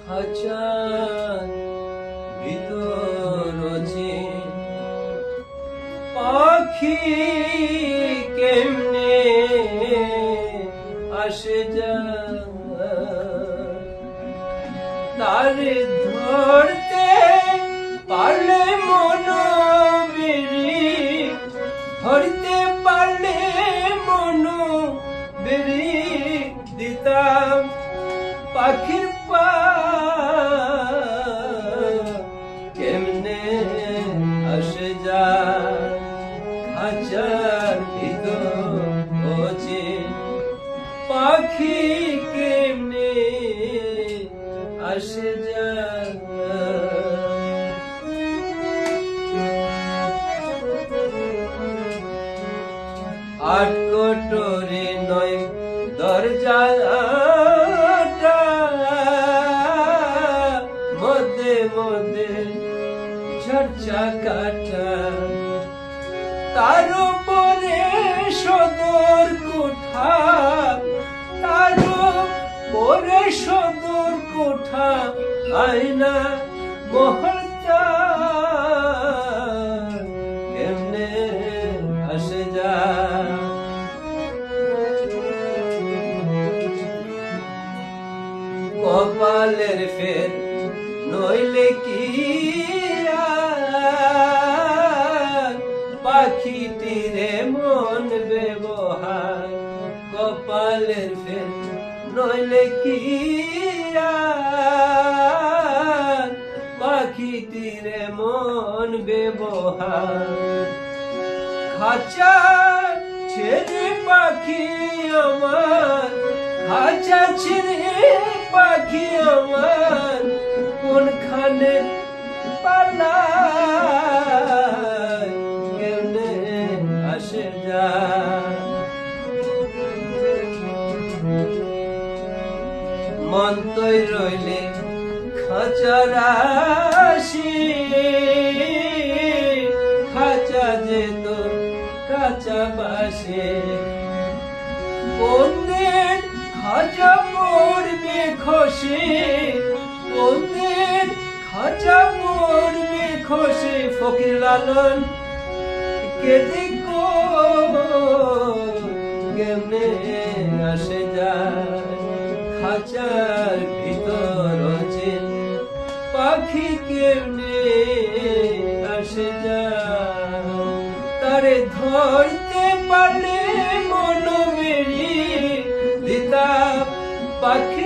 খাঁচার ভিতর পাখি কেমনে আসে যায় তারে ধরতে পারলে মন বেরি, ধরতে পারলে মন বেরি, দিতাম পাখির পা কেমনে আসে খাঁচার ভিতর হচ্ছে পাখি কেমনে আসে যায়? আট কোটরে নয় দরজাটা ঝরঝা কাটা তার উপরে সদর কোঠা তার উপরে সদর কোঠা আয়না মহলটা কেমনে আসে যায়? কপালের ফের নইলে কি কপালের ফের নইলে কি আর? পাখিটিরে মন ব্যবহার। খাঁচা ছেড়ে পাখি আমার, খাঁচা ছেড়ে পাখি আমার কোনখানে পালায় কেমনে আসে যায়? মন তৈ রইলে খাঁচার আসি। খাঁচা যে তোর কাঁচা বাসে। কোনদিন খাঁচা পড়বে খসে। কোনদিন খাঁচা পড়বে খসে। ফকির লালন গো, কেমনে আসে যায়? খাঁচার ভিতর আছে। পাখি কেমনে আসে তারে ধরতে পারলে মন মেরি পাখির